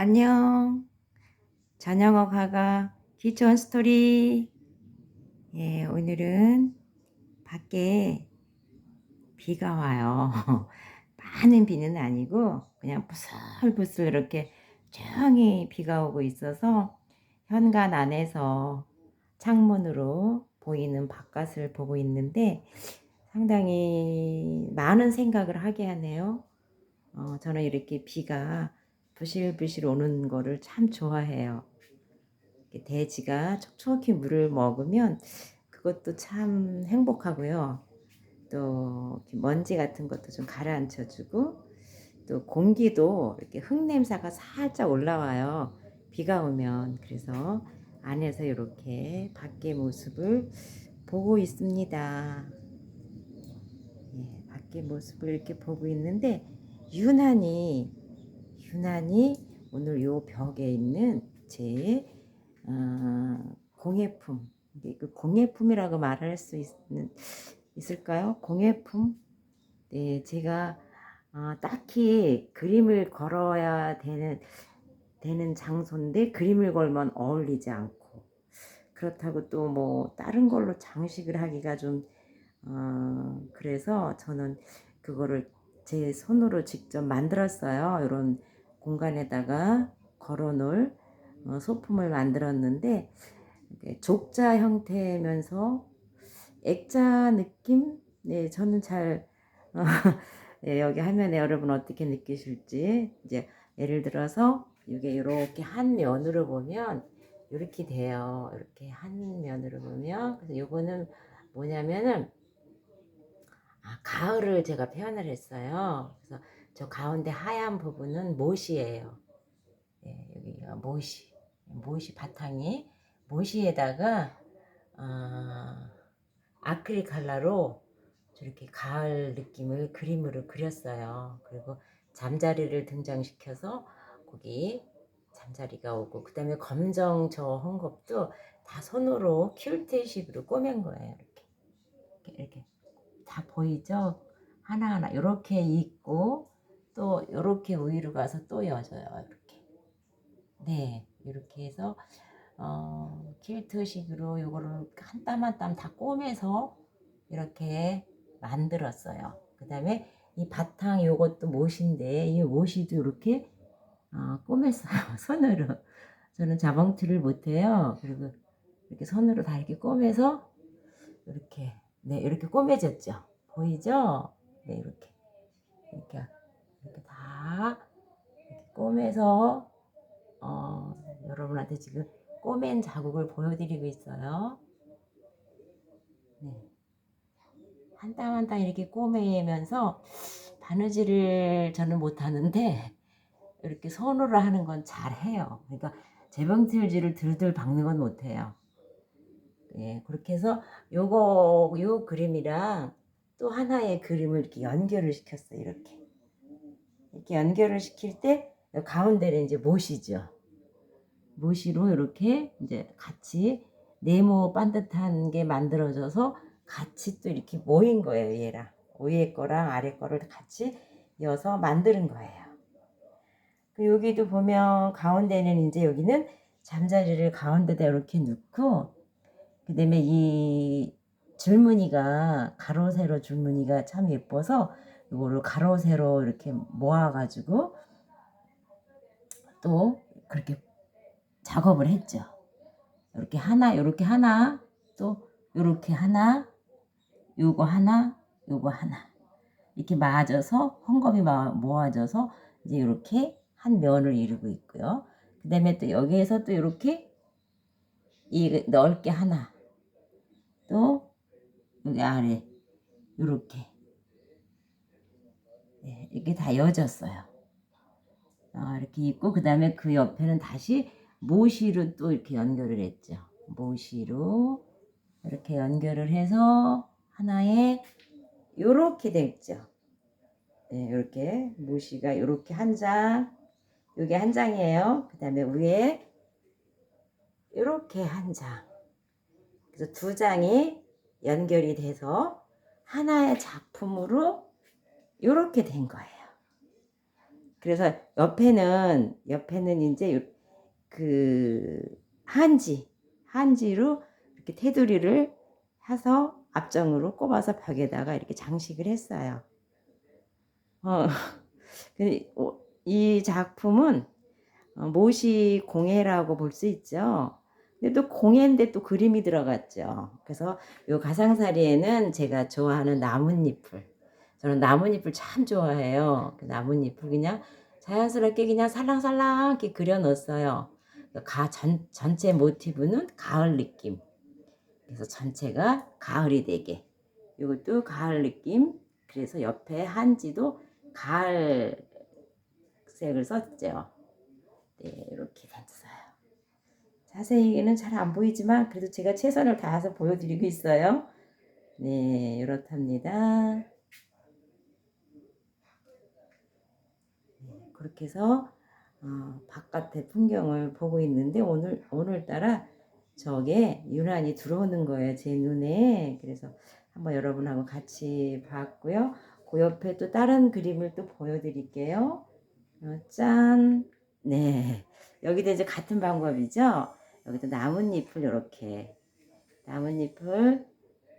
안녕. 전영어 가가 기촌 스토리. 예, 오늘은 밖에 비가 와요. 많은 비는 아니고 그냥 부슬부슬 이렇게 조용히 비가 오고 있어서 현관 안에서 창문으로 보이는 바깥을 보고 있는데 상당히 많은 생각을 하게 하네요. 어, 저는 이렇게 비가 부실부실 오는 거를 참 좋아해요. 돼지가 촉촉히 물을 먹으면 그것도 참 행복하고요. 또 먼지 같은 것도 좀 가라앉혀주고 또 공기도 이렇게 흙 냄새가 살짝 올라와요. 비가 오면 그래서 안에서 이렇게 밖의 모습을 보고 있습니다. 예, 밖의 모습을 이렇게 보고 있는데 유난히 유난히 오늘 요 벽에 있는 제 어, 공예품 그 공예품이라고 말할 수 있는 있을까요? 공예품? 네, 제가 어, 딱히 그림을 걸어야 되는 되는 장소인데 그림을 걸면 어울리지 않고 그렇다고 또 뭐 다른 걸로 장식을 하기가 좀 어, 그래서 저는 그거를 제 손으로 직접 만들었어요. 이런 공간에다가 걸어 놓을 어, 소품을 만들었는데 족자 형태면서 액자 느낌? 네, 저는 잘 어, 네, 여기 화면에 여러분 어떻게 느끼실지 이제 예를 들어서 이게 이렇게 한 면으로 보면 이렇게 돼요. 이렇게 한 면으로 보면 그래서 이거는 뭐냐면은 아, 가을을 제가 표현을 했어요. 그래서 저 가운데 하얀 부분은 못이에요. 예, 여기가 못이, 못이 바탕이 못이에다가 어, 아크릴 칼라로 저렇게 가을 느낌을 그림으로 그렸어요. 그리고 잠자리를 등장시켜서 거기 잠자리가 오고 그 다음에 검정 저 헝겊도 다 손으로 큐일트식으로 꼬맨 거예요. 이렇게, 이렇게. 다 보이죠? 하나하나 이렇게 있고 또 이렇게 위로 가서 또 여져요. 이렇게. 네, 이렇게 해서 어, 킬트식으로 요거를 한 땀 한 땀 다 꼬매서 이렇게 만들었어요. 그 다음에 이 바탕 요것도 못인데 이 못이도 이렇게 어, 꼬맸어요. 손으로. 저는 자봉틀을 못해요. 그리고 이렇게 손으로 다 이렇게 꼬매서 이렇게 네 이렇게 꼬매졌죠. 보이죠? 네 이렇게 이렇게 이렇게 다 이렇게 꼬매서 어, 여러분한테 지금 꼬맨 자국을 보여드리고 있어요. 네. 한땀 한 땀 이렇게 꼬매면서 바느질을 저는 못하는데 이렇게 손으로 하는 건 잘해요. 그러니까 재봉틀질을 들들 박는 건 못해요. 예, 그렇게 해서 요거 요 그림이랑 또 하나의 그림을 이렇게 연결을 시켰어요. 이렇게 이렇게 연결을 시킬 때 가운데는 이제 못이죠. 못이로 이렇게 이제 같이 네모 반듯한 게 만들어져서 같이 또 이렇게 모인 거예요. 얘랑 위에 거랑 아래 거를 같이 이어서 만드는 거예요. 그 여기도 보면 가운데는 이제 여기는 잠자리를 가운데다 이렇게 넣고 그 다음에 이 줄무늬가 가로 세로 줄무늬가 참 예뻐서 이거를 가로 세로 이렇게 모아가지고 또 그렇게 작업을 했죠. 이렇게 하나, 이렇게 하나, 또 이렇게 하나, 요거 하나, 요거 하나 이렇게 맞아서 헝겊이 모아져서 이제 이렇게 한 면을 이루고 있고요. 그 다음에 또 여기에서 또 이렇게 이 넓게 하나 또 여기 아래 이렇게 네, 이렇게 다 여졌어요. 어, 이렇게 있고 그 다음에 그 옆에는 다시 모시로 또 이렇게 연결을 했죠. 모시로 이렇게 연결을 해서 하나에 이렇게 됐죠. 네, 이렇게 모시가 이렇게 한 장, 이게 한 장이에요. 그 다음에 위에 이렇게 한 장. 그래서 두 장이 연결이 돼서 하나의 작품으로 이렇게 된 거예요. 그래서 옆에는 옆에는 이제 요- 그 한지 한지로 이렇게 테두리를 해서 앞정으로 꼽아서 벽에다가 이렇게 장식을 했어요. 어, 이 작품은 어, 모시 공예라고 볼 수 있죠. 근데 또 공예인데 또 그림이 들어갔죠. 그래서 요 가상사리에는 제가 좋아하는 나뭇잎을 저는 나뭇잎을 참 좋아해요. 그 나뭇잎을 그냥 자연스럽게 그냥 살랑살랑 이렇게 그려 넣었어요. 가, 전, 전체 모티브는 가을 느낌. 그래서 전체가 가을이 되게. 이것도 가을 느낌. 그래서 옆에 한지도 가을 색을 썼죠. 네, 이렇게 됐어요. 자세히는 잘 안 보이지만 그래도 제가 최선을 다해서 보여드리고 있어요. 네, 이렇답니다. 그렇게 해서 어, 바깥의 풍경을 보고 있는데 오늘 오늘따라 저게 유난히 들어오는 거예요 제 눈에 그래서 한번 여러분하고 같이 봤고요 그 옆에 또 다른 그림을 또 보여드릴게요 어, 짠 네. 여기도 이제 같은 방법이죠. 여기도 나뭇잎을 이렇게 나뭇잎을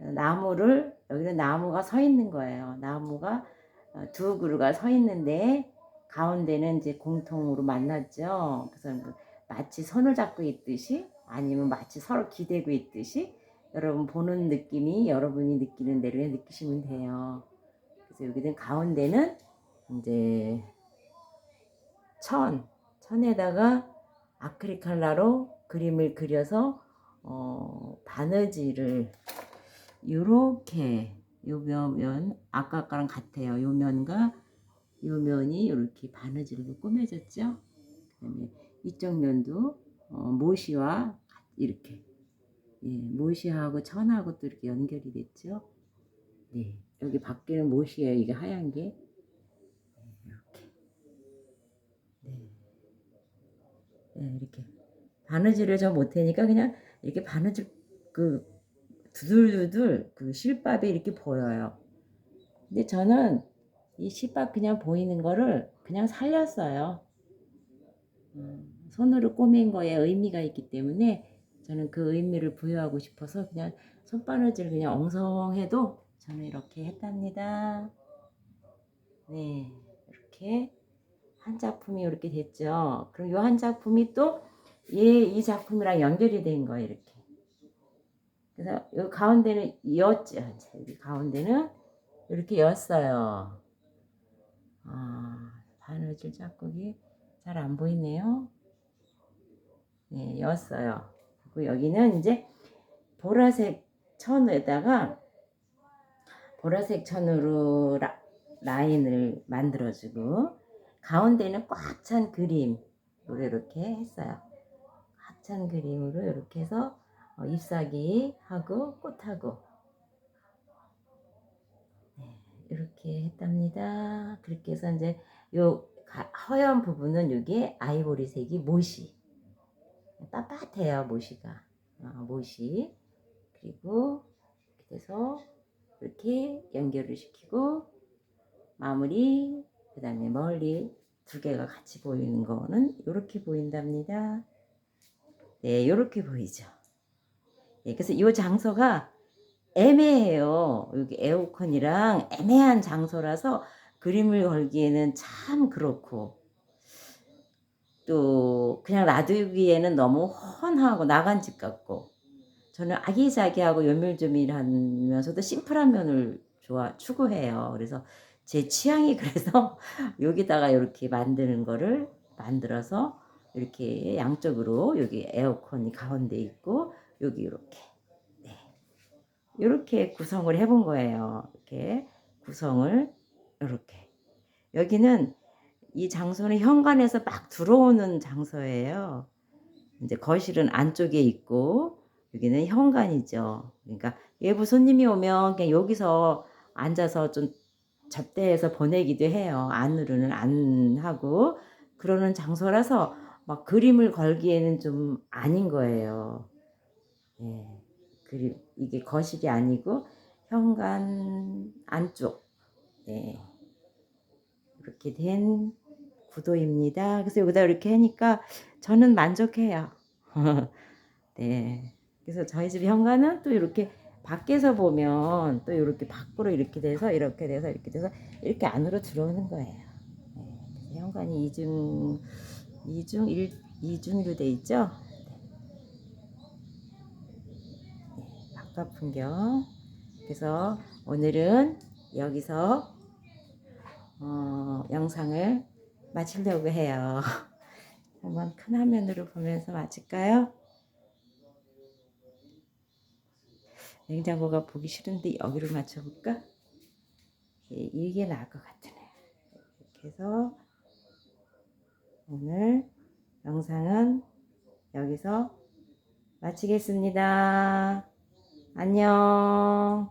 어, 나무를 여기는 나무가 서 있는 거예요. 나무가 어, 두 그루가 서 있는데 가운데는 이제 공통으로 만났죠. 그래서 뭐 마치 손을 잡고 있듯이 아니면 마치 서로 기대고 있듯이 여러분 보는 느낌이 여러분이 느끼는 대로 느끼시면 돼요. 그래서 여기는 가운데는 이제 천, 천에다가 아크릴 컬러로 그림을 그려서 어, 바느질을 요렇게 요 면, 아까 거랑 같아요. 요 면과 요 면이 이렇게 바느질로 꾸며졌죠. 그다음에 이쪽 면도 어, 모시와 이렇게 예, 모시하고 천하고 또 이렇게 연결이 됐죠. 네, 여기 밖에는 모시예요. 이게 하얀 게 네, 이렇게 네. 네, 이렇게 바느질을 저 못하니까 그냥 이렇게 바느질 그 두들두들 그 실밥이 이렇게 보여요. 근데 저는 이 실밥 그냥 보이는 거를 그냥 살렸어요. 음, 손으로 꾸민 거에 의미가 있기 때문에 저는 그 의미를 부여하고 싶어서 그냥 손바느질 그냥 엉성해도 저는 이렇게 했답니다. 네, 이렇게 한 작품이 이렇게 됐죠. 그럼 이 한 작품이 또 얘 이 작품이랑 연결이 된 거예요, 이렇게. 그래서 이 가운데는 이었죠. 여기 가운데는 이렇게 였어요. 아, 바느질 짝꿍이 잘 안 보이네요. 네, 였어요. 그리고 여기는 이제 보라색 천에다가 보라색 천으로 라, 라인을 만들어주고 가운데는 꽉 찬 그림으로 이렇게 했어요. 꽉 찬 그림으로 이렇게 해서 어, 잎사귀 하고 꽃하고 네, 이렇게 했답니다. 그렇게 해서 이제 요 가- 허연 부분은 이게 아이보리색이 모시 빳빳해요 모시가 어, 모시 그리고 이렇게 돼서 이렇게 연결을 시키고 마무리 그 다음에 멀리 두 개가 같이 보이는 거는 이렇게 보인답니다. 네, 이렇게 보이죠. 네, 그래서 이 장소가 애매해요. 여기 에어컨이랑 애매한 장소라서 그림을 걸기에는 참 그렇고 또 그냥 놔두기에는 너무 훤하고 나간 집 같고 저는 아기자기하고 요밀조밀하면서도 심플한 면을 좋아 추구해요. 그래서 제 취향이 그래서 여기다가 이렇게 만드는 거를 만들어서 이렇게 양쪽으로 여기 에어컨이 가운데 있고 여기 이렇게 네. 이렇게 구성을 해본 거예요. 이렇게 구성을 이렇게 여기는 이 장소는 현관에서 막 들어오는 장소예요. 이제 거실은 안쪽에 있고 여기는 현관이죠. 그러니까 외부 손님이 오면 그냥 여기서 앉아서 좀 접대해서 보내기도 해요. 안으로는 안 하고 그러는 장소라서 막 그림을 걸기에는 좀 아닌 거예요. 예. 그림 이게 거실이 아니고 현관 안쪽 예. 이렇게 된 구도입니다. 그래서 여기다 이렇게 하니까 저는 만족해요. 네. 그래서 저희 집 현관은 또 이렇게 밖에서 보면 또 이렇게 밖으로 이렇게 돼서 이렇게 돼서 이렇게 돼서 이렇게 안으로 들어오는 거예요. 네. 현관이 이중 이중 일 이중으로 돼 있죠. 네. 바깥 풍경. 그래서 오늘은 여기서 어, 영상을 마치려고 해요. 한번 큰 화면으로 보면서 마칠까요? 냉장고가 보기 싫은데 여기로 맞춰볼까? 예, 이게 나을 것 같으네. 이렇게 해서 오늘 영상은 여기서 마치겠습니다. 안녕.